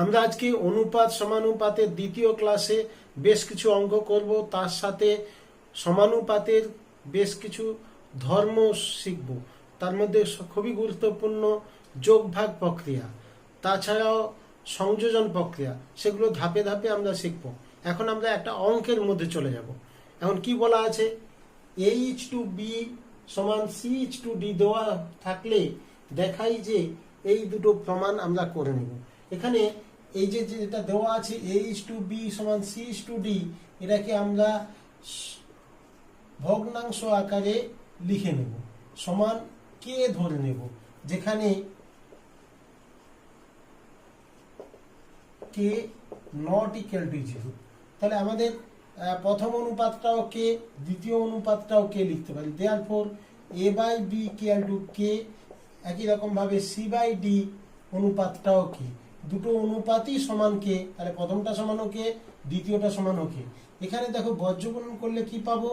আমরা আজকে অনুপাত সমানুপাতের দ্বিতীয় ক্লাসে বেশ কিছু অঙ্ক করব। তার সাথে সমানুপাতের বেশ কিছু ধর্ম শিখব। তার মধ্যে খুবই গুরুত্বপূর্ণ যোগ ভাগ প্রক্রিয়া, তাছাড়াও সংযোজন প্রক্রিয়া, সেগুলো ধাপে ধাপে আমরা শিখব। এখন আমরা একটা অঙ্কের মধ্যে চলে যাব। এখন কি বলা আছে? এইচ টু বি সমান সি এইচ টু ডি দেওয়া থাকলে দেখাই যে এই দুটো প্রমাণ আমরা করে নেব। এখানে এই যে যেটা দেওয়া আছে এইচ টু বি সমান সি এইচ টু ডি এটাকে আমরা ভগ্নাংশ আকারে লিখে নেব। সমান কে ধরে নেব, যেখানে K not equal to zero তাহলে আমাদের প্রথম অনুপাতটাও কে দ্বিতীয় অনুপাতটাও কে লিখতে পারি। Therefore A by B equal to K একই রকমভাবে সি বাই ডি অনুপাতটাও কে দুটো অনুপাতই সমান কে? তাহলে প্রথমটা সমান কে, দ্বিতীয়টা সমান কে। এখানে দেখো বজ্রগুণন করলে কি পাবো?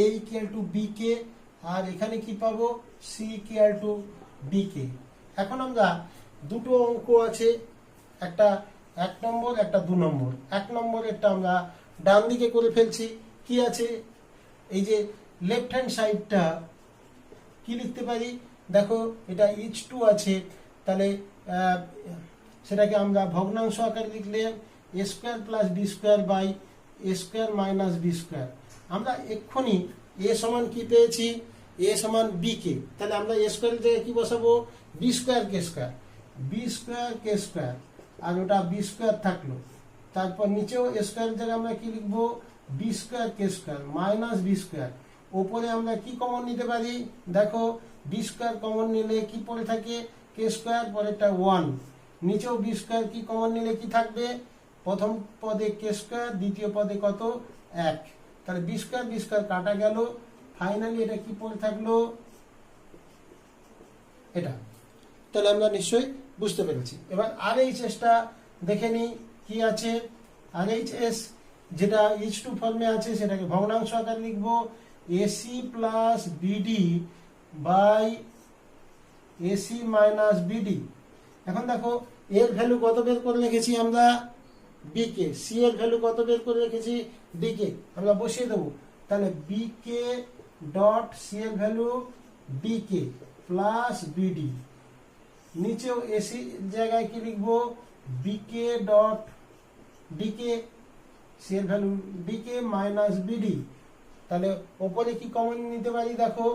A equal to B K আর এখানে কি পাবো? C equal to B K এখন আমরা দুটো অঙ্ক আছে, একটা এক নম্বর, একটা দু নম্বর। এক নম্বরেরটা আমরা ডান দিকে করে ফেলছি। কি আছে? এই যে লেফট হ্যান্ড সাইডটা কি লিখতে পারি? দেখো, এটা ইচ টু আছে। তাহলে সেটাকে আমরা ভগ্নাংশ আকারে লিখলে A square plus B square by A square minus B square আমরা এক্ষুনি এ সমান কি পেয়েছি? এ সমান বি কে। তাহলে আমরা এ স্কোয়ার জায়গায় কি বসাবো? B square K square B square K square আর ওটা বি স্কোয়ার থাকল। তারপর নিচেও এ স্কোয়ার জায়গায় আমরা কি লিখব? B square K square minus B square ওপরে আমরা কি কমন নিতে পারি? দেখো বি স্কোয়ার কমন নিলে কি পড়ে থাকে? কে স্কোয়ার পরেরটা ওয়ান নিচেও বি স্কোয়ার কি কমন নিলে কি থাকবে? প্রথম পদে কে স্কোয়ার, দ্বিতীয় পদে কত? এক। তাহলে বি স্কোয়ার বি স্কোয়ার কাটা গেল। ফাইনালি এটা কি পড়ে থাকল? এটা। তাহলে আমরা নিশ্চয়ই বুঝতে পেরেছি। এবার আর এইচ এসটা দেখে নিই কি আছে। আর এইচ এস যেটা এইচ টু ফর্মে আছে, সেটাকে ভগ্নাংশ আকারে লিখব। AC plus BD by AC minus BD এখন দেখো, এর ভ্যালু কত বের করে রেখেছি আমরা? বিকে সি এর ভ্যালু কত বের করে রেখেছি? ডিকে আমরা বসিয়ে দেবো। তাহলে বিকে ডট সি এর ভ্যালু ডিকে প্লাস বিডি নিচেও এসি জায়গায় কি লিখব? বিকে ডট ডিকে সি এর ভ্যালু ডিকে মাইনাস বিডি তাহলে ওপরে কি কমন নিতে পারি? দেখো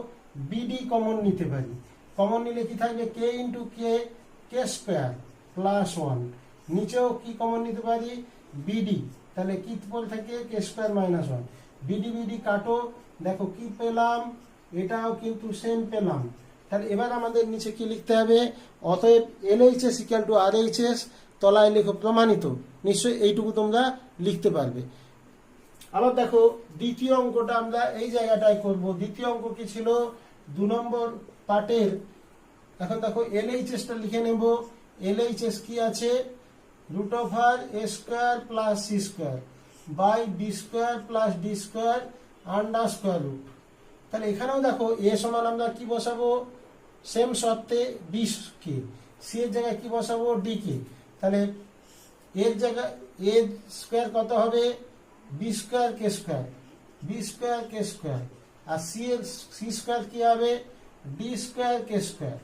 বিডি কমন নিতে পারি। কমন নিলে কি থাকবে? K into K K square plus one নিচেও কি কমন নিতে পারি? বিডি তাহলে কি পড়ে থাকে? K square minus one BD BD কাটো। দেখো কি পেলাম? এটাও কিন্তু সেম পেলাম। তাহলে এবার আমাদের নিচে কি লিখতে হবে? অতএব L H S equal to R H S তলায় লেখো প্রমাণিত। নিশ্চয়ই এইটুকু তোমরা লিখতে পারবে। আবার দেখো, দ্বিতীয় অঙ্কটা আমরা এই জায়গাটায় করব। দ্বিতীয় অঙ্ক কি ছিল? দু নম্বর পার্টের এখন দেখো এলএইচএস টা লিখে নেব। এলএইচএস কি আছে? Root of R A square plus C square by B square plus D square under square root তাহলে এখানেও দেখো এ সমান আমরা কি বসাবো? সেম শর্তে বি কে। সি এর জায়গায় কি বসাবো? D K. তাহলে এর জায়গায় এ স্কোয়ার কত হবে? B square K square B square K square আর সি এর সি স্কোয়ার কি হবে? D square K square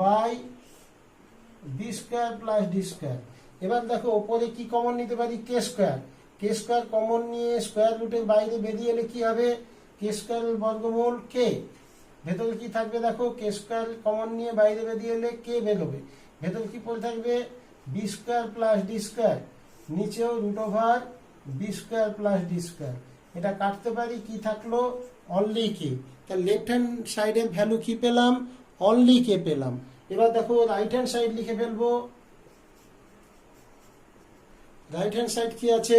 by B square plus D square এবার দেখো, ওপরে কি কমন নিতে পারি? K square K square common নিয়ে স্কোয়ার রুটের বাইরে বেরিয়ে এলে কি হবে? কে স্কোয়ারের বর্গমূল কে ভেতরে কি থাকবে দেখো? কে স্কোয়ার কমন নিয়ে বাইরে বেরিয়ে এলে কে বেরোবে। ভেতরে কি পড়ে থাকবে? B square plus D square নিচেও root over B square plus D square এটা কাটতে পারি, কি থাকল? অনলি কে তাহলে লেফট হ্যান্ড সাইডের ভ্যালু কি পেলাম? অনলি কে পেলাম? এবার দেখো রাইট হ্যান্ড সাইড লিখে ফেলব। রাইট হ্যান্ড সাইড কি আছে?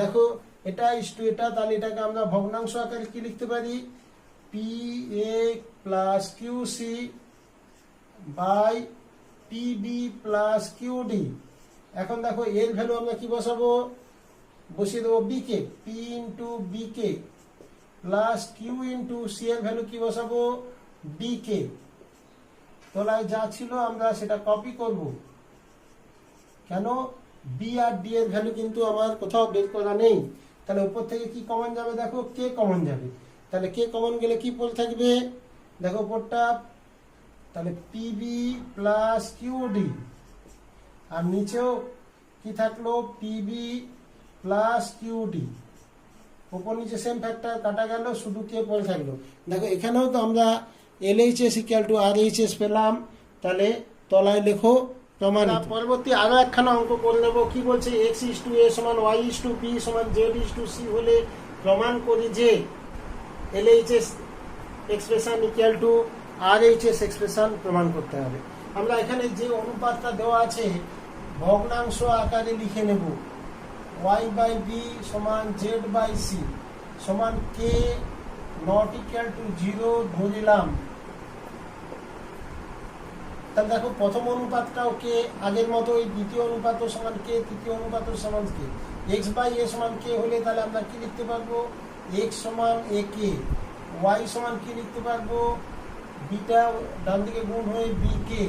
দেখো, এটা ইস টু এটা, তাহলে এটাকে আমরা ভগ্নাংশ আকারে কি লিখতে পারি? P A plus Q C by P B plus Q D এখন দেখো, এর ভ্যালু আমরা কি বসাবো? বসিয়ে দেবো B K P into B K plus Q into C এর ভ্যালু কি বসাবো? ডি কে তলায় যা ছিল আমরা সেটা কপি করব। কেন? বি আর ডি এর ভ্যালু কিন্তু আমার কোথাও বের করা নেই। তাহলে উপর থেকে কি কমন যাবে? দেখো কে কমন যাবে। তাহলে কে কমন গেলে কি পড়ে থাকবে? দেখো উপরটা। তাহলে পিবি প্লাস কিউডি আর নিচেও কি থাকল? পিবি প্লাস কিউডি ওপর নিচে সেম ফ্যাক্টর কাটা গেল, শুধু কে পড়ে থাকল। দেখো, এখানেও তো আমরা L H S equal to R H S পেলাম, তাহলে তলায় লেখো প্রমাণ পরবর্তী আরও একখানা অঙ্ক করে নেব। কি বলছে? এক্স ইস টু এ সমান ওয়াই ইস টু বি সমান জেড ইস টু সি হলে প্রমাণ করি যে L H S expression equal to R H S expression প্রমাণ করতে হবে। আমরা এখানে যে অনুপাতটা দেওয়া আছে, ভগ্নাংশ আকারে লিখে নেব। ওয়াই বাই বি সমান জেড বাই সি সমান K not equal to zero ধরিলাম তাহলে দেখো, প্রথম অনুপাতটাও কে আগের মতো ওই দ্বিতীয় অনুপাত সমান কে, তৃতীয় অনুপাত সমান কে? এক্স বাই এ সমান কে হলে তাহলে আমরা কি লিখতে পারব? এক্স সমান এ কে ওয়াই সমান কি লিখতে পারব? বিটা ডান দিকে গুণ হয়ে বি কে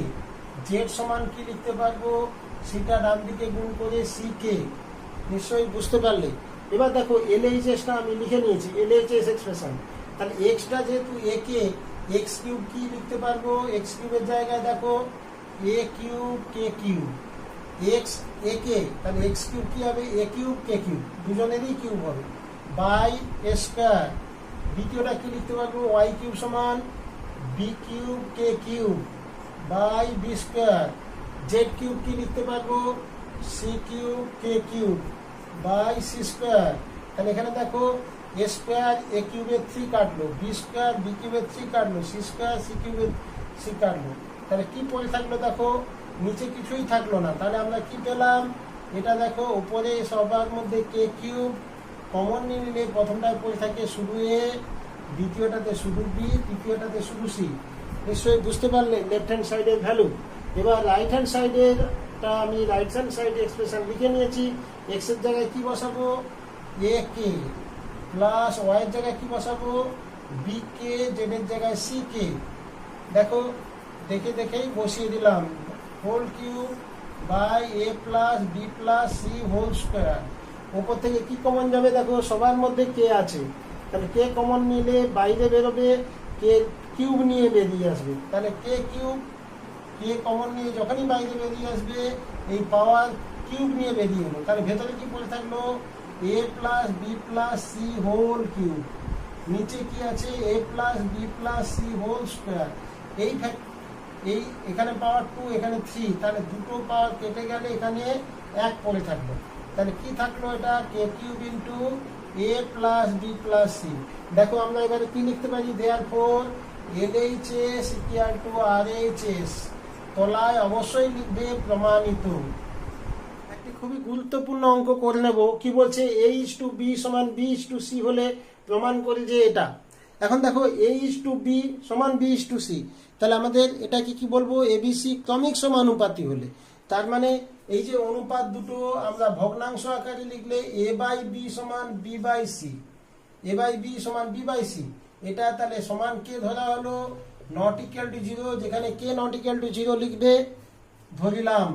জেড সমান কি লিখতে পারব? সিটা ডান দিকে গুণ করে সি কে নিশ্চয়ই বুঝতে পারলে? এবার দেখো এল এইচ এসটা আমি লিখে নিয়েছি এল এইচ এস এক্সপ্রেশন তাহলে এক্সটা যেহেতু এ কে এক্স কিউব কি লিখতে পারব? এক্স কিউবের জায়গায় দেখো A cube K cube X A K তাহলে এক্স কিউব কি হবে? এ কিউব কে কিউব দুজনেরই কিউব হবে। বাই স্কোয়ার দ্বিতীয়টা কি লিখতে পারব? ওয়াই কিউব সমান B cube K cube by B square Z cube কি লিখতে পারব? C cube K cube by C square তাহলে এখানে দেখো এ স্কোয়ার এ কিউবের থ্রি কাটলো, বি স্কোয়ার বি কিউবের থ্রি কাটলো, সি স্কোয়ার সি কিউবের সি কাটলো। তাহলে কি পড়ে থাকল দেখো? নিচে কিছুই থাকল না। তাহলে আমরা কি পেলাম? এটা দেখো, উপরে সবার মধ্যে কে কিউব? কমন নিলে প্রথমটায় পড়ে থাকে শুধু এ, দ্বিতীয়টাতে শুধু বি, তৃতীয়টাতে শুধু সি। নিশ্চয়ই বুঝতে পারলে লেফট হ্যান্ড সাইডের ভ্যালু এবার রাইট হ্যান্ড সাইডের টা আমি রাইট হ্যান্ড সাইডে এক্সপ্রেশন লিখে নিয়েছি। এক্সের জায়গায় কি বসাবো? এ কে প্লাস ওয়াই এর জায়গায় কি বসাবো? বি কে জেড এর জায়গায় সি কে দেখো, দেখে দেখেই বসিয়ে দিলাম। Whole cube by A plus B plus C whole square ওপর থেকে কি কমন যাবে দেখো? সবার মধ্যে কে আছে। তাহলে কে কমন নিলে বাইরে বেরোবে কে কিউব নিয়ে বেরিয়ে আসবে। তাহলে কে কিউব কে কমন নিয়ে যখনই বাইরে বেরিয়ে আসবে, এই পাওয়ার কিউব নিয়ে বেরিয়ে এলো। তাহলে ভেতরে কি পড়ে থাকল? A plus B plus C whole cube নিচে কি আছে? A plus B plus C whole square এই এই এখানে পাওয়ার টু এখানে থ্রি তাহলে দুটো পাওয়ার কেটে গেলে এখানে এক পড়ে থাকল। তাহলে কি থাকল এটা? K cube into A plus B plus C দেখো, আমরা এবারে কি লিখতে পারি? Therefore L H S equal to R H S তলায় অবশ্যই লিখবে প্রমাণিত। খুবই গুরুত্বপূর্ণ অঙ্ক করে নেব। কি বলছে? এ ইস টু বি সমান বি ইস টু সি হলে প্রমাণ করি যে এটা। এখন দেখো এ ইস টু বি সমান বি ইস টু সি তাহলে আমাদের এটাকে কি বলব? এবিসি ক্রমিক সমানুপাতি হলে। তার মানে এই যে অনুপাত দুটো আমরা ভগ্নাংশ আকারে লিখলে এ বাই বি সমান B by C A by B সমান বি বাই সি এটা তাহলে সমান কে ধরা হলো? নট ইকুয়াল টু জিরো যেখানে K not equal to zero লিখবে, ধরিলাম।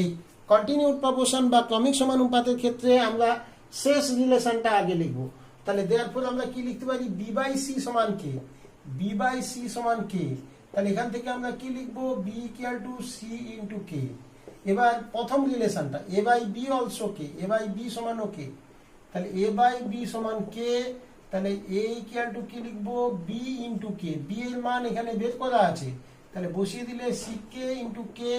এই কন্টিনিউড প্রপোর্শন বা ক্রমিক সমানুপাতের ক্ষেত্রে আমরা শেষ রিলেশনটা আগে লিখব। তাহলে দেওয়ার পর আমরা কি লিখতে পারি? বি বাই সি সমান কে বি বাই সি সমান কে তাহলে এখান থেকে আমরা কি লিখব? B equal to C into K এবার প্রথম রিলেশনটা A by B also K A by B সমান ও কে তাহলে এ বাই বি সমান কে তাহলে এ ইকুয়াল টু কি লিখব? বি ইন্টু কে বি এর মান এখানে বের করা আছে। তাহলে বসিয়ে দিলে সি কে ইন্টু কে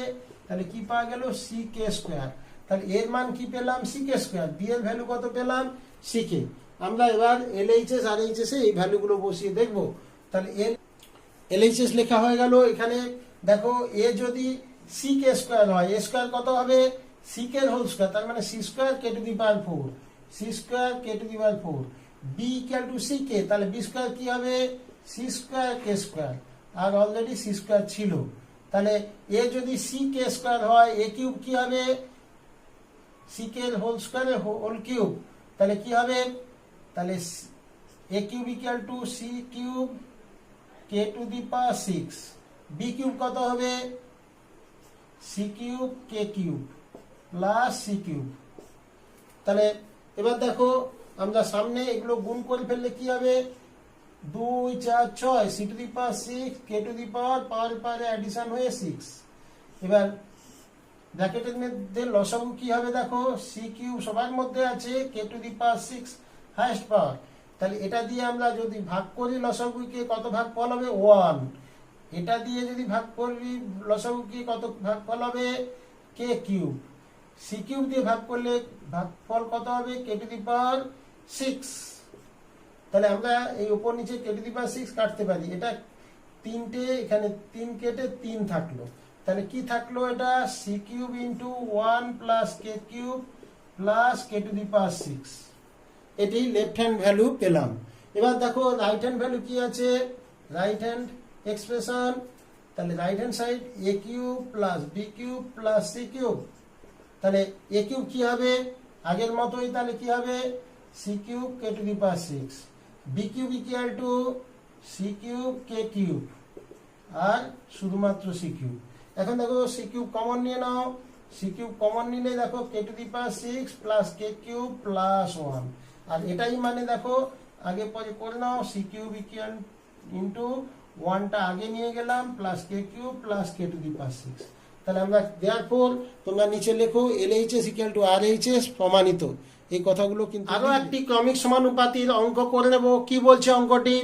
তাহলে কি পাওয়া গেল? সি কে স্কোয়ার তাহলে এর মান কি পেলাম? সি কে স্কোয়ার বি এর ভ্যালু কত পেলাম? সি কে আমরা এবার L H S R H S এই ভ্যালুগুলো বসিয়ে দেখব। তাহলে এল এল এইচ এস লেখা হয়ে গেল এখানে। দেখো, এ যদি সি কে স্কোয়ার হয় এ স্কোয়ার কত হবে? সি কে হোল স্কোয়ার তার মানে C square K to the power four C square K to the power four B equal to C K তাহলে বি স্কোয়ার কি হবে? সি স্কোয়ার কে স্কোয়ার আর already C square ছিল। তাহলে এ যদি C K square হয় এ cube কি হবে? C K whole square whole cube তাহলে কি হবে? তাহলে A cube equal to C cube K to the power six B cube কত হবে? C cube K cube plus C cube তাহলে এবার দেখো, আমরা সামনে এগুলো গুণ করে ফেললে কি হবে? দুই, চার, ছয় C to the power six K to the power power পাওয়ারে অ্যাডিশন হয়ে সিক্স এবার ব্র্যাকেটের মধ্যে লসাগু কি হবে দেখো? সি কিউ সবার মধ্যে আছে K to the power six highest power তাহলে এটা দিয়ে আমরা যদি ভাগ করি লসাগুকে কত ভাগ ফল হবে? ওয়ান এটা দিয়ে যদি ভাগ করি লসাগুকে কত ভাগ ফল হবে? কে কিউব সি কিউব দিয়ে ভাগ করলে ভাগফল কত হবে? কে টু দি পাওয়ার সিক্স তাহলে আমরা এই উপর নিচে কে টু দি পাওয়ার সিক্স কাটতে পারি। এটা তিনটে, এখানে তিন কেটে তিন থাকল। তাহলে কি থাকল এটা? C cube into one plus K cube plus K to the power six এটি লেফট হ্যান্ড ভ্যালু পেলাম। এবার দেখো রাইট হ্যান্ড ভ্যালু কি আছে? রাইট হ্যান্ড এক্সপ্রেশন তাহলে right hand side A cube plus B cube plus C cube তাহলে A cube কি হবে? আগের মতোই তাহলে কি হবে? C cube K to the power six B cube equal to C cube K cube আর শুধুমাত্র সি কিউব এখন দেখো সি কিউব কমন নিয়ে নাও। সি কিউব কমন নিলে দেখো K to the power six plus K cube plus one আর এটাই মানে দেখো, আগে পরে করে নাও সি কিউব ইকুয়াল ইন্টু ওয়ানটা আগে নিয়ে গেলাম plus K cube plus K to the power six তাহলে আমরা দেওয়ার পর তোমরা নিচে লেখো L H S equal to R H S প্রমাণিত। এই কথাগুলো কিন্তু আরও একটি ক্রমিক সমানুপাতির অঙ্ক করে নেব। কি বলছে অঙ্কটি?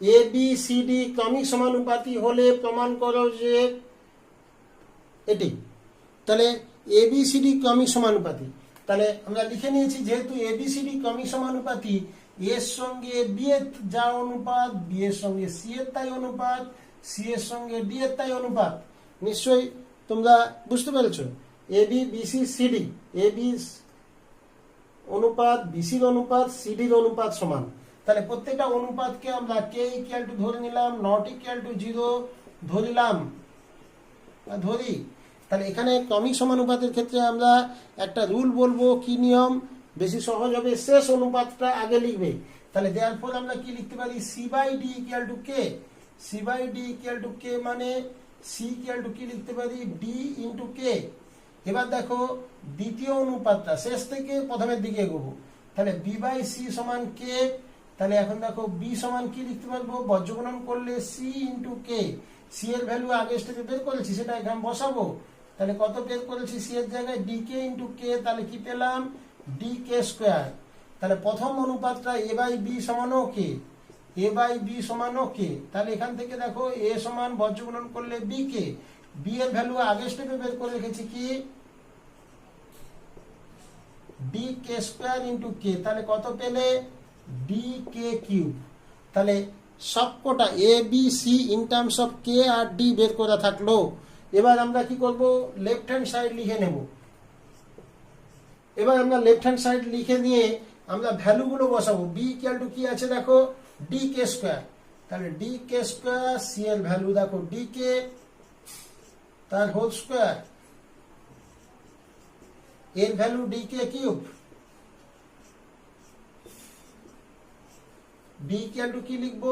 এ বি সি ডি ক্রমিক সমানুপাতি হলে প্রমাণ করো যে এটি। তাহলে এ বি সি ডি ক্রমিক সমানুপাতি। তাহলে আমরা লিখে নিয়েছি যেহেতু এ বি সি ডি ক্রমিক সমানুপাতি এর সঙ্গে বি এর যা অনুপাত বি এর সঙ্গে সি এর তাই অনুপাত সি এর সঙ্গে ডি এর তাই অনুপাত। নিশ্চয়ই তোমরা বুঝতে পেরেছ? A B BC CD A B অনুপাত বিসির অনুপাত সিডির অনুপাত সমান। তাহলে প্রত্যেকটা অনুপাতকে আমরা কে ইকুয়াল টু ধরে নিলাম নট ইকুয়াল টু জিরো ধরিলাম ধরি। তাহলে এখানে ক্রমিক সমানুপাতের ক্ষেত্রে আমরা একটা রুল বলব, কি নিয়ম? বেশি সহজ হবে, শেষ অনুপাতটা আগে লিখবে। তাহলে দেওয়ার পর আমরা কি লিখতে পারি? C by D equal to K C by D equal to K মানে সি ইকুয়াল টু কি লিখতে পারি? ডি ইন্টু কে এবার দেখো, দ্বিতীয় অনুপাতটা, শেষ থেকে প্রথমের দিকে এগোবো। তাহলে বি বাই সি সমান কে তাহলে এখন দেখো বি সমান কি লিখতে পারব? বজ্রগুণন করলে সি ইন্টু কে সি এর ভ্যালু আগে স্টেপে বের করেছি, সেটা এখানে বসাবো। তাহলে কত বের করেছি সি এর জায়গায়? ডি কে ইন্টু কে তাহলে কি পেলাম? ডি কে স্কোয়ার তাহলে প্রথম অনুপাতটা এ বাই বি সমানও কে এ বাই বি সমানও কে তাহলে এখান থেকে দেখো এ সমান বজ্রগুণন করলে বি কে বি এর ভ্যালু আগে স্টেপে বের করে রেখেছি কি? D K square into K তাহলে কত পেলে? ডি কে কিউব তাহলে সবকটা A B C in terms of K R D বের করা থাকল। এবার আমরা কি করব? লেফট হ্যান্ড সাইড লিখে নেব। এবার আমরা লেফট হ্যান্ড সাইড লিখে দিয়ে আমরা ভ্যালুগুলো বসাবো। বি ইকুয়াল টু কি আছে দেখো? ডি কে স্কোয়ার তাহলে ডি কে স্কোয়ার সি এর ভ্যালু দেখো। ডি কে তার হোল স্কোয়ার। এর value D K cube. B equal to কি লিখব?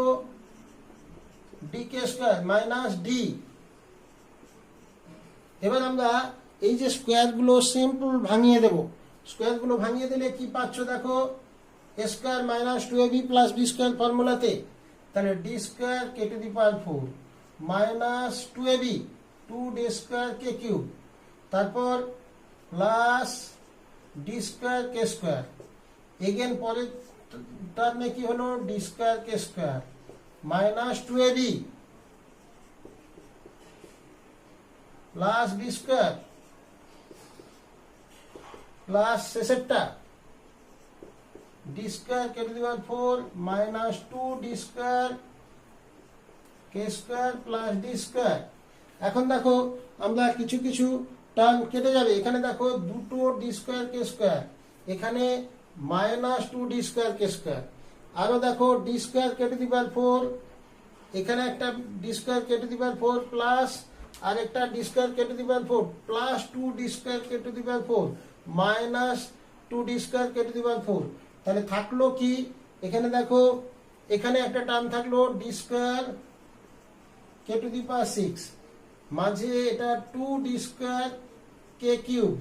D K square minus D. এবার আমরা এই যে স্কোয়ারগুলো সিম্পল ভাঙিয়ে দেব। স্কোয়ারগুলো ভাঙিয়ে দিলে কি পাচ্ছ দেখো? A square minus two A B plus B square ফর্মুলাতে। তাহলে D square K to the power four? Minus two A B. Two D square K cube তারপর plus D square K square again পরের টার্মে কি হলো? D square K square minus two A B plus B square plus শেষেরটা। D square K to four minus two D square K square plus D square এখন দেখো, আমরা কিছু কিছু term কেটে যাবে। এখানে দেখো দুটো ডি স্কোয়ার কে স্কোয়ার এখানে minus two D square K square আরও দেখো D square K to the power four এখানে একটা D square K to the power four plus আর একটা D square K to the power four plus two D square K to the power four minus two D square K to the power four তাহলে থাকল কি? এখানে দেখো, এখানে একটা term থাকল D square K to the power six মাঝে এটা two D square K cube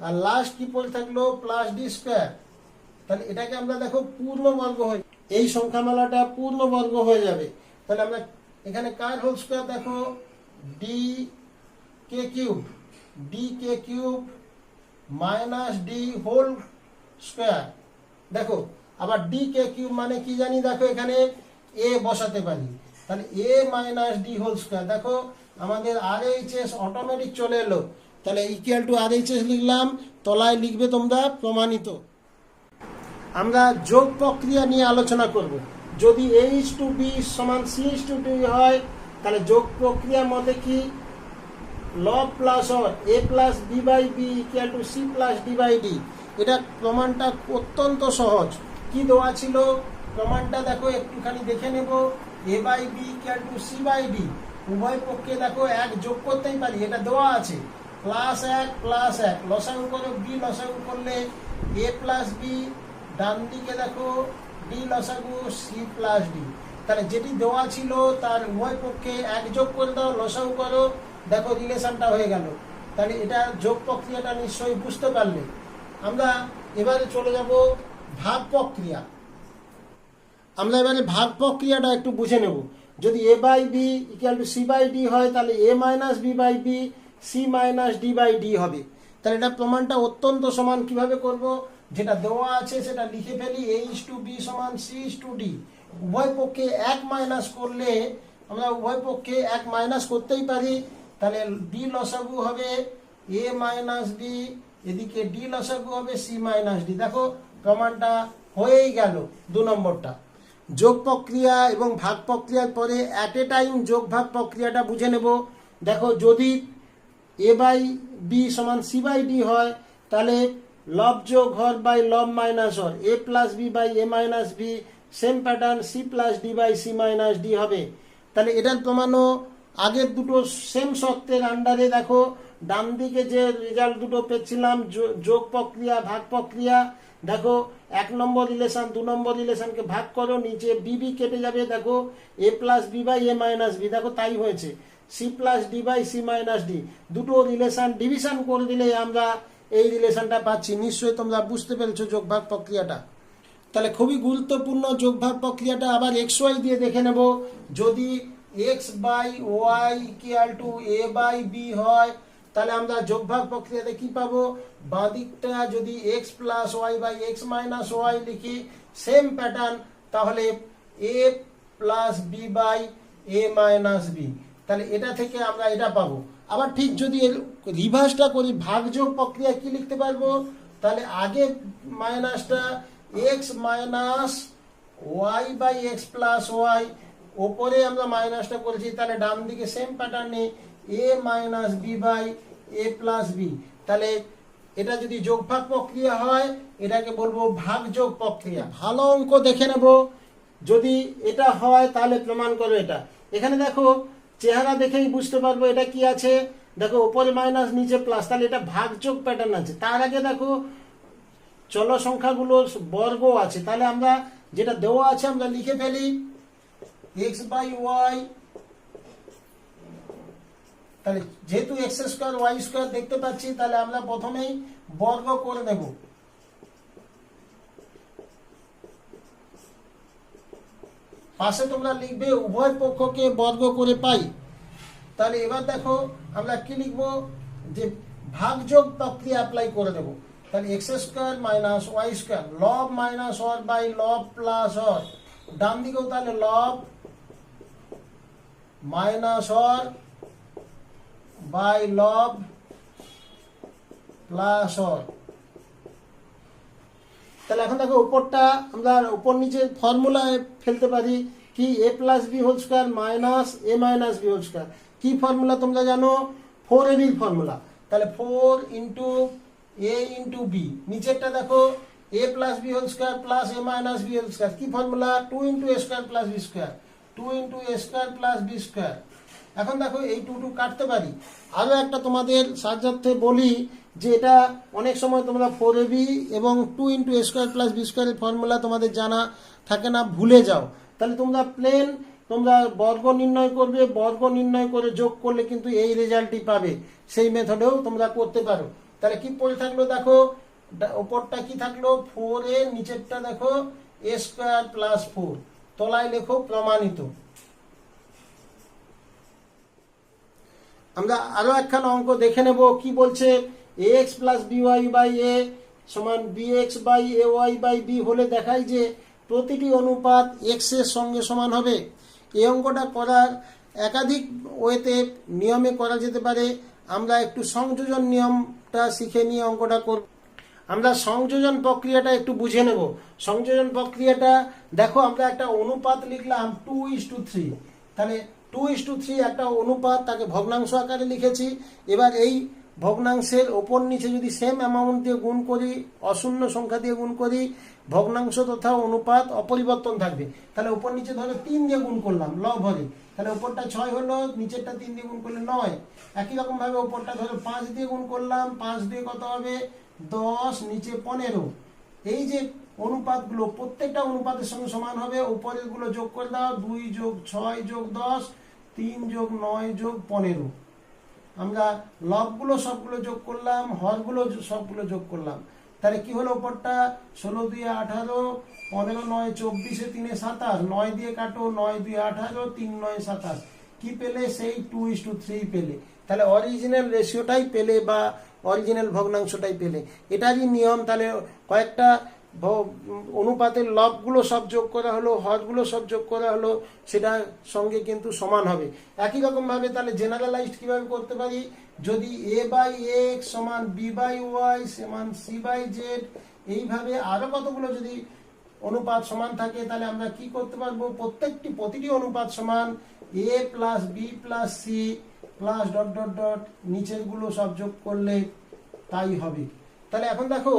আর লাস্ট কি পড়ে থাকল? প্লাস ডি স্কোয়ার তাহলে এটাকে আমরা দেখো পূর্ণ পূর্ণবর্গ হয়ে, এই সংখ্যামালাটা পূর্ণবর্গ হয়ে যাবে। তাহলে আমরা এখানে কার হোল স্কোয়ার দেখো? D K cube D K cube minus D whole square দেখো, আবার ডি কে কিউব মানে কি জানি? দেখো এখানে এ বসাতে পারি। তাহলে A minus D whole square দেখো আমাদের আর এইচ এস অটোমেটিক চলে এলো। তাহলে equal to R H S লিখলাম, তলায় লিখবে তোমরা প্রমাণিত। আমরা যোগ প্রক্রিয়া নিয়ে আলোচনা করব। যদি এইচ টু বি সমান সি এইচ টু বি হয়, তাহলে যোগ প্রক্রিয়ার মধ্যে কি? লব plus or A plus B by B equal to C plus D by D এটা প্রমাণটা অত্যন্ত সহজ। কি দেওয়া ছিল? প্রমাণটা দেখো, একটুখানি দেখে নেব। A by B equal to C by D উভয় পক্ষে দেখো এক যোগ করতেই পারি, এটা দেওয়া আছে। প্লাস এক প্লাস এক। লসাগু করো বি লসাগু করলে এ প্লাস বি ডান দিকে দেখো ডি লসাগু সি প্লাস ডি তাহলে যেটি দেওয়া ছিল তার উভয় পক্ষে এক যোগ করে দাও, লসাগু করো, দেখো রিলেশনটা হয়ে গেল। তাহলে এটা যোগ প্রক্রিয়াটা নিশ্চয়ই বুঝতে পারলে। আমরা এবারে চলে যাব ভাব প্রক্রিয়া। আমরা এবারে ভাব প্রক্রিয়াটা একটু বুঝে নেব। যদি A by B equal to C by D হয়, তাহলে A minus B by B C minus D by D হবে। তাহলে এটা প্রমাণটা অত্যন্ত সমান কীভাবে করব? যেটা দেওয়া আছে সেটা লিখে ফেলি এইচ টু বি সমান সি ইস টু ডি উভয় পক্ষে এক মাইনাস করলে, আমরা উভয় পক্ষে এক মাইনাস করতেই পারি। তাহলে ডি লসাগু হবে এ মাইনাস বি এদিকে ডি লসাগু হবে সি মাইনাস ডি দেখো, প্রমাণটা হয়েই গেল দু নম্বরটা। যোগ প্রক্রিয়া এবং ভাগ প্রক্রিয়ার পরে অ্যাট এ টাইম যোগ ভাগ প্রক্রিয়াটা বুঝে নেব। দেখো, যদি এ বাই বি সমান সি বাই ডি হয়, তাহলে লব যোগ হর বাই লব minus Har. A plus B by A minus B same pattern C plus D by C minus D হবে। তাহলে এটার প্রমাণও আগের দুটো সেম শর্তের আন্ডারে দেখো ডান দিকে যে রেজাল্ট দুটো পেয়েছিলাম যোগ প্রক্রিয়া, ভাগ প্রক্রিয়া, দেখো এক নম্বর রিলেশন দু নম্বর রিলেশনকে ভাগ করো, নিচে বি বি কেটে যাবে, দেখো A plus B by A minus B দেখো, তাই হয়েছে। C plus D by C minus D দুটো রিলেশন ডিভিশন করে দিলে আমরা এই রিলেশনটা পাচ্ছি। নিশ্চয়ই তোমরা বুঝতে পেরেছ যোগ ভাগ প্রক্রিয়াটা। তাহলে খুবই গুরুত্বপূর্ণ যোগভাগ প্রক্রিয়াটা। আবার এক্স ওয়াই দিয়ে দেখে নেব। যদি X by Y equal to A by B হয় তাহলে আমরা যোগভাগ প্রক্রিয়াতে কি পাবো? বাঁদিকটা যদি X plus Y by X minus Y লিখি সেম প্যাটার্ন তাহলে A plus B by A minus B তাহলে এটা থেকে আমরা এটা পাবো। আবার ঠিক যদি রিভার্সটা করি ভাগযোগ প্রক্রিয়া কি লিখতে পারব? তাহলে আগে মাইনাসটা X minus Y by X plus Y ওপরে আমরা মাইনাসটা করেছি, তাহলে ডান দিকে সেম প্যাটার্নে A minus B by A plus B তাহলে এটা যদি যোগভাগ প্রক্রিয়া হয়, এটাকে বলব ভাগ যোগ প্রক্রিয়া। ভালো অঙ্ক দেখে নেব। যদি এটা হয়, তাহলে প্রমাণ করো এটা। এখানে দেখো, চেহারা দেখেই বুঝতে পারব এটা কি আছে। দেখো, উপরে মাইনাস নিচে প্লাস তাহলে এটা ভাগযোগ প্যাটার্ন আছে। তার আগে দেখো, চল সংখ্যাগুলোর বর্গ আছে। তাহলে আমরা যেটা দেওয়া আছে, আমরা লিখে ফেলি। এক্স বাই ওয়াই তাহলে যেহেতু এক্স স্কোয়ার ওয়াই স্কোয়ার দেখতে পাচ্ছি, তাহলে আমরা প্রথমেই বর্গ করে দেব পাশে তোমরা লিখবে, উভয় পক্ষকে বর্গ করে পাই। তাহলে এবার দেখো, আমরা কি লিখব? যে ভাগযোগ প্রক্রিয়া অ্যাপ্লাই করে দেব তাহলে X square minus Y square লব মাইনাস ওয়ার বাই লব প্লাস অর ডান দিকেও তাহলে লব মাইনাস অর বাই লব প্লাস অর তাহলে এখন দেখো উপরটা আমরা উপর নিচে ফর্মুলায় ফেলতে পারি কি A plus B whole square minus A minus B whole square কি ফর্মুলা তোমরা জানো? ফোর এ বির ফর্মুলা। তাহলে four into A into B নিচেরটা দেখো A plus B whole square plus A minus B whole square কি formula? Two into A square plus B square two into A square plus B square এখন দেখো এই two two কাটতে পারি। আরও একটা তোমাদের সাহায্যার্থে বলি যে এটা অনেক সময় তোমরা ফোর এ বি এবং two into A square plus B স্কোয়ারের ফর্মুলা তোমাদের জানা থাকে না, ভুলে যাও। তাহলে তোমরা প্লেন তোমরা বর্গ নির্ণয় করবে, বর্গ নির্ণয় করে যোগ করলে কিন্তু এই রেজাল্টই পাবে। সেই মেথডেও তোমরা করতে পারো। তাহলে কি পড়ে থাকল দেখো? ওপরটা কি থাকল? ফোর এ নিচেরটা দেখো এ স্কোয়ার প্লাস ফোর তলায় লেখো প্রমাণিত। আমরা আরও একখান অঙ্ক দেখে নেব, কি বলছে? X plus B Y by A সমান B X by A Y by B হলে দেখায় যে প্রতিটি অনুপাত এক্সের সঙ্গে সমান হবে। এই অঙ্কটা করার একাধিক ওয়েতে নিয়মে করা যেতে পারে। আমরা একটু সংযোজন নিয়মটা শিখে নিয়ে অঙ্কটা করব। আমরা সংযোজন প্রক্রিয়াটা একটু বুঝে নেব। সংযোজন প্রক্রিয়াটা, দেখো, আমরা একটা অনুপাত লিখলাম টু ইস টু থ্রি তাহলে টু ইস টু থ্রি একটা অনুপাত তাকে ভগ্নাংশ আকারে লিখেছি। এবার এই ভগ্নাংশের ওপর নিচে যদি সেম অ্যামাউন্ট দিয়ে গুণ করি, অশূন্য সংখ্যা দিয়ে গুণ করি, ভগ্নাংশ তথা অনুপাত অপরিবর্তন থাকবে। তাহলে উপর নিচে ধরো তিন দিয়ে গুণ করলাম লব হরে তাহলে ওপরটা ছয় হলো, নিচেরটা তিন দিয়ে গুণ করলে নয়। একই রকমভাবে ওপরটা ধরো পাঁচ দিয়ে গুণ করলাম, পাঁচ দিয়ে কত হবে? দশ, নিচে পনেরো। এই যে অনুপাতগুলো প্রত্যেকটা অনুপাতের সঙ্গে সমান হবে উপরেরগুলো যোগ করে দাও, দুই যোগ ছয় যোগ দশ, তিন যোগ নয় যোগ পনেরো। আমরা লবগুলো সবগুলো যোগ করলাম, হরগুলো সবগুলো যোগ করলাম। তাহলে কি হলো উপরটা? ষোলো দিয়ে আঠারো, পনেরো নয় চব্বিশে তিনে সাতাশ, নয় দিয়ে কাটো, নয় দুই আঠারো, তিন নয় সাতাশ। কি পেলে? সেই টু ইস টু থ্রি পেলে। তাহলে অরিজিনাল রেশিওটাই পেলে বা অরিজিনাল ভগ্নাংশটাই পেলে। এটারই নিয়ম তাহলে কয়েকটা অনুপাতের লবগুলো সব যোগ করা হলো হরগুলো সব যোগ করা হলো, সেটা সঙ্গে কিন্তু সমান হবে। একই রকম ভাবে তাহলে জেনারেলাইজড কীভাবে করতে পারি? যদি এ বাই এক্স সমান বি বাই ওয়াই সমান সি বাই জেড এইভাবে আরও কতগুলো যদি অনুপাত সমান থাকে, তাহলে আমরা কি করতে পারব? প্রত্যেকটি, প্রতিটি অনুপাত সমান A plus B plus C plus dot dot dot নিচেরগুলো সব যোগ করলে তাই হবে। তাহলে এখন দেখো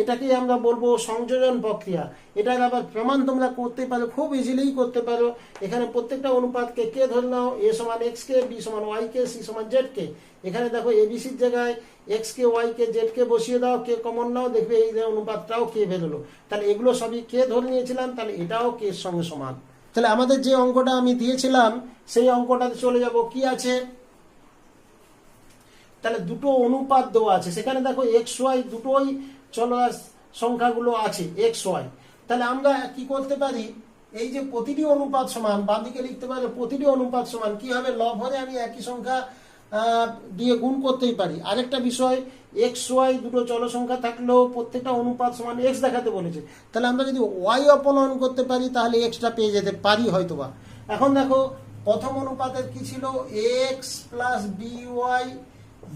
এটাকেই আমরা বলব সংযোজন প্রক্রিয়া। এটার আবার প্রমাণ তোমরা করতে পারো, খুব ইজিলি করতে পারো। এখানে প্রত্যেকটা অনুপাতকে কে ধরে নাও, এ সমান এক্স কে, বি সমান ওয়াই কে, সি সমান জেড কে। এখানে দেখো এবিসির জায়গায় X K Y K Z K বসিয়ে দাও, কে কমন নাও, দেখবে এই অনুপাতটাও কে বেরোলো তাহলে এগুলো সবই কে ধরে নিয়েছিলাম, তাহলে এটাও কে এর সঙ্গে সমান। তাহলে আমাদের যে অঙ্কটা আমি দিয়েছিলাম, সেই অঙ্কটাতে চলে যাব, কি আছে? তাহলে দুটো অনুপাত দেওয়া আছে। সেখানে দেখো এক্স ওয়াই দুটোই চলরাশ সংখ্যাগুলো আছে এক্স ওয়াই তাহলে আমরা কি করতে পারি? এই যে প্রতিটি অনুপাত সমান, বাম দিকে লিখতে পারি প্রতিটি অনুপাত সমান, কি হবে? লব হলে আমি একই সংখ্যা দিয়ে গুণ করতেই পারি। আরেকটা বিষয় এক্স ওয়াই দুটো চল সংখ্যা থাকলেও প্রত্যেকটা অনুপাত সমান এক্স দেখাতে বলেছে। তাহলে আমরা যদি ওয়াই অপনয়ন করতে পারি, তাহলে এক্সটা পেয়ে যেতে পারি হয়তোবা। এখন দেখো, প্রথম অনুপাতের কি ছিল? X plus B Y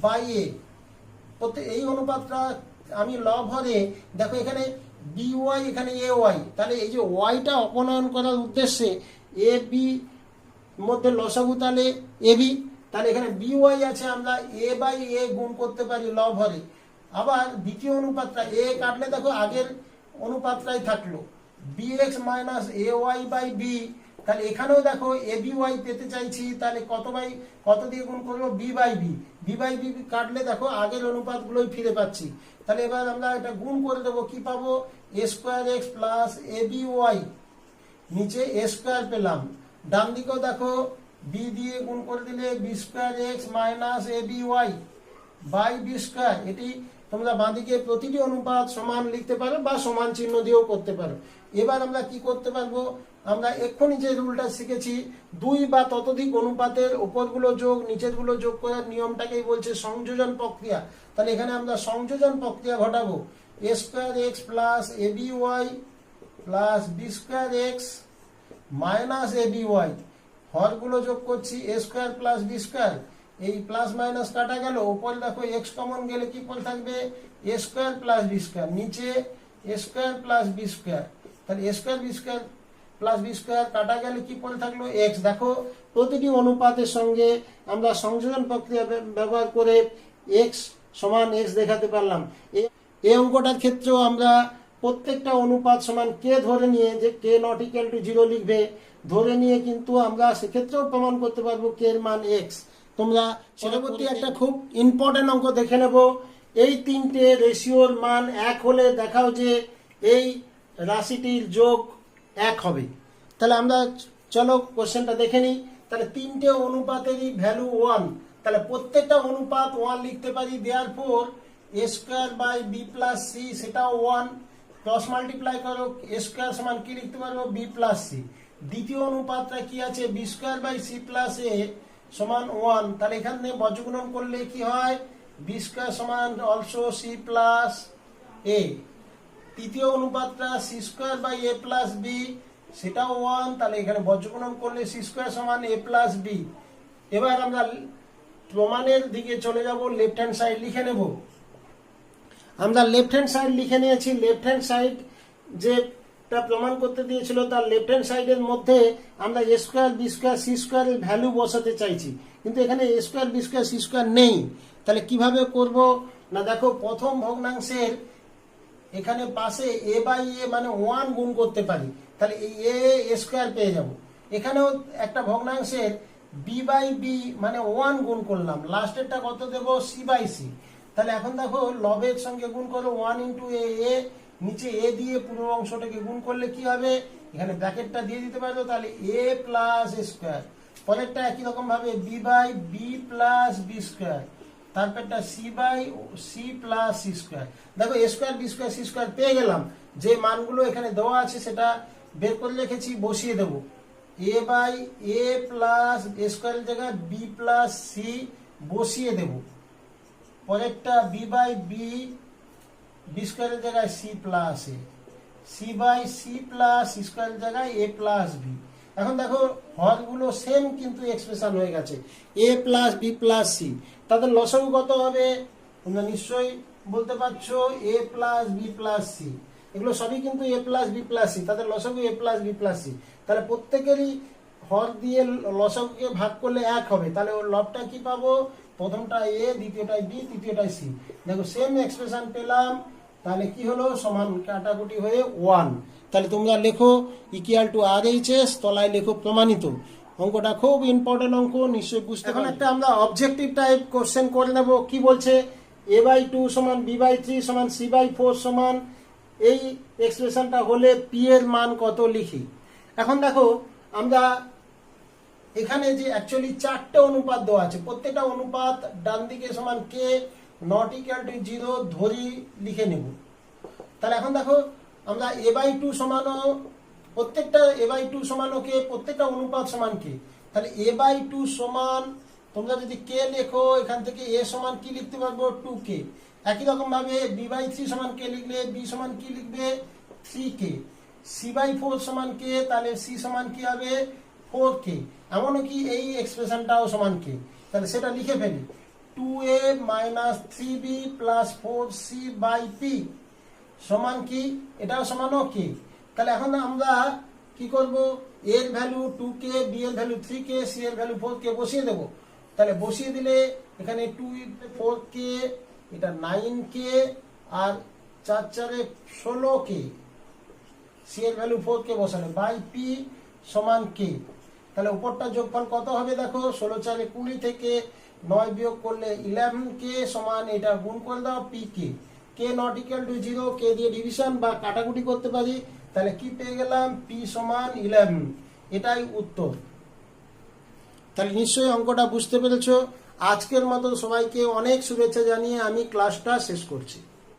by A এই অনুপাতটা আমি লব হরে দেখো এখানে বি ওয়াই এখানে এ ওয়াই তাহলে এই যে ওয়াইটা অপনয়ন করার উদ্দেশ্যে এ বি মধ্যে লসাগু, তাহলে এ বি তাহলে এখানে বি ওয়াই আছে, আমরা এ বাই এ গুণ করতে পারি লব হরে আবার দ্বিতীয় অনুপাতটা এ কাটলে দেখো আগের অনুপাতটাই থাকল। B X minus A Y by B তাহলে এখানেও দেখো এ বি ওয়াই পেতে চাইছি, তাহলে কত বাই কত দিয়ে গুণ করব? B by B B by B কাটলে দেখো আগের অনুপাতগুলোই ফিরে পাচ্ছি। তাহলে এবার আমরা এটা গুণ করে দেবো, কি পাবো? A square X plus A B Y নিচে এ স্কোয়ার পেলাম। ডান দিকেও দেখো বি দিয়ে গুণ করে দিলে B square X minus A B Y by B square এটি তোমরা বাঁদিকে প্রতিটি অনুপাত সমান লিখতে পারো বা সমান চিহ্ন দিয়েও করতে পারো। এবার আমরা কি করতে পারব? আমরা এক্ষুনি যে রুলটা শিখেছি, দুই বা ততোধিক অনুপাতের উপরগুলো যোগ, নিচেরগুলো যোগ করার নিয়মটাকেই বলছে সংযোজন প্রক্রিয়া। তাহলে এখানে আমরা সংযোজন প্রক্রিয়া ঘটাবো। A square X plus A B Y plus B square X minus A B Y হরগুলো যোগ করছি A square plus B square এই প্লাস মাইনাস কাটা গেল উপরে দেখো এক্স কমন গেলে কি পদ থাকবে? A square plus B square নিচে A square plus B square তাহলে A square B square plus B square কাটা গেলে কি পড়ে থাকল? এক্স দেখো, প্রতিটি অনুপাতের সঙ্গে আমরা সংযোজন প্রক্রিয়া ব্য- ব্যবহার করে এক্স সমান এক্স দেখাতে পারলাম। এই অঙ্কটার ক্ষেত্রেও আমরা প্রত্যেকটা অনুপাত সমান কে ধরে নিয়ে যে K not equal to zero লিখবে, ধরে নিয়ে কিন্তু আমরা সেক্ষেত্রেও প্রমাণ করতে পারব কে এর মান এক্স তোমরা পরবর্তী একটা খুব ইম্পর্টেন্ট অঙ্ক দেখে নেব। এই তিনটে রেশিওর মান এক হলে দেখাও যে এই রাশিটির যোগ এক হবে। তাহলে আমরা চলো কোশ্চেনটা দেখে নিই। তাহলে তিনটে অনুপাতেরই ভ্যালু ওয়ান তাহলে প্রত্যেকটা অনুপাত ওয়ান লিখতে পারি দেয়ার পর A square by B plus C সেটাও ওয়ান ক্রস মাল্টিপ্লাই করো এ স্কোয়ার সমান কি লিখতে পারব? বি প্লাস সি দ্বিতীয় অনুপাতটা কি আছে? B square by C plus A সমান ওয়ান তাহলে এখান থেকে বর্জগুণন করলে কি হয়? বি স্কোয়ার সমান অলসো সি প্লাস এ তৃতীয় অনুপাতটা C square by A plus B সেটাও ওয়ান তাহলে এখানে বর্জগুণন করলে সি স্কোয়ার সমান এ প্লাস বি এবার আমরা প্রমাণের দিকে চলে যাব লেফট হ্যান্ড সাইড লিখে নেব। আমরা লেফট হ্যান্ড সাইড লিখে নিয়েছি লেফট হ্যান্ড সাইড যেটা প্রমাণ করতে দিয়েছিল, তার লেফট হ্যান্ড সাইডের মধ্যে আমরা A square B square C স্কোয়ারের ভ্যালু বসাতে চাইছি। কিন্তু এখানে A square B square C square নেই। তাহলে কীভাবে করব? না দেখো, প্রথম ভগ্নাংশের এখানে পাশে এ বাই এ মানে ওয়ান গুণ করতে পারি, তাহলে এই এ স্কোয়ার পেয়ে যাব। এখানেও একটা ভগ্নাংশের বি বাই বি মানে ওয়ান গুণ করলাম, লাস্টেরটা কত দেবো? সি বাই সি তাহলে এখন দেখো, লবের সঙ্গে গুণ করো ওয়ান ইন্টু এ এ, নিচে এ দিয়ে পুরো অংশটাকে গুণ করলে কি হবে? এখানে ব্র্যাকেটটা দিয়ে দিতে পারব, তাহলে এ প্লাস স্কোয়ার। পরেরটা একই রকম ভাবে B by B plus B square. তারপরটা C by C plus C square দেখো A square B square C square পেয়ে গেলাম। যে মানগুলো এখানে দেওয়া আছে সেটা বের করে রেখেছি, বসিয়ে দেবো। এ বাই এ প্লাস এ স্কোয়ারের জায়গায় বি প্লাস সি বসিয়ে দেব। পরেরটা বি বাই বি বি স্কোয়ারের জায়গায় C plus A C by C plus স্কোয়ারের জায়গায় এ প্লাস বি এখন দেখো হরগুলো সেম কিন্তু এক্সপ্রেশন হয়ে গেছে। A plus B plus C তাদের লসাগু কত হবে? তোমরা নিশ্চয়ই বলতে পারছ A plus B plus C এগুলো সবই কিন্তু A plus B plus C তাদের লসাগু A plus B plus C তাহলে প্রত্যেকেরই হর দিয়ে লসাগুকে ভাগ করলে এক হবে। তাহলে ওর লবটা কি পাবো? প্রথমটা এ দ্বিতীয়টাই বি তৃতীয়টাই সি দেখো সেম এক্সপ্রেশন পেলাম। তাহলে কি হলো? সমান কাটাকুটি হয়ে ওয়ান তাহলে তোমরা লেখো equal to R H S তলায় লেখো প্রমাণিত। অঙ্কটা খুব ইম্পর্টেন্ট অঙ্ক নিশ্চয়ই বুঝতে এখন একটা আমরা অবজেক্টিভ টাইপ কোশ্চেন করে নেব কি বলছে? এ বাই টু সমান বি বাই থ্রি সমান সি বাই ফোর সমান এই এক্সপ্রেশনটা হলে পি এর মান কত লিখি? এখন দেখো আমরা এখানে যে অ্যাকচুয়ালি চারটে অনুপাত দেওয়া আছে প্রত্যেকটা অনুপাত ডান দিকে সমান K not equal to zero ধরি লিখে নেব। তাহলে এখন দেখো আমরা এ বাই টু সমানও প্রত্যেকটা এ বাই টু সমানও কে প্রত্যেকটা অনুপাত সমান কে? তাহলে এ বাই টু সমান, তোমরা যদি কে লেখো, এখান থেকে এ সমান কি লিখতে পারব? টু কে একই রকম ভাবে বি বাই থ্রি সমান কে লিখলে বি সমান কি লিখবে? Three K C by four সমান কে তাহলে সি সমান কি হবে? ফোর কে এমনও কি এই এক্সপ্রেশনটাও সমান কে তাহলে সেটা লিখে ফেলি। Two A minus three B plus four C by P সমান কি? এটাও সমানও কি তাহলে এখন আমরা কি করব? এর ভ্যালু টু কে বি এর ভ্যালু থ্রি কে সি এর ভ্যালু ফোর কে বসিয়ে দেবো। তাহলে বসিয়ে দিলে এখানে টু ফোর কে এটা নাইন কে আর চার চারে ষোলো কে সি এর ভ্যালু ফোর কে বসালে বাই পি সমান কে তাহলে উপরটা যোগফল কত হবে দেখো? ষোলো চারে কুড়ি থেকে নয় বিয়োগ করলে ইলেভেন কে সমান, এটা গুণ করে দাও P K K not equal to zero K দিয়ে ডিভিশন বা কাটাকুটি করতে পারি। তাহলে কি পেয়ে গেলাম? পি সমান ইলেভেন এটাই উত্তর। তাহলে নিশ্চয়ই অঙ্কটা বুঝতে পেরেছ। আজকের মতো সবাইকে অনেক শুভেচ্ছা জানিয়ে আমি ক্লাসটা শেষ করছি।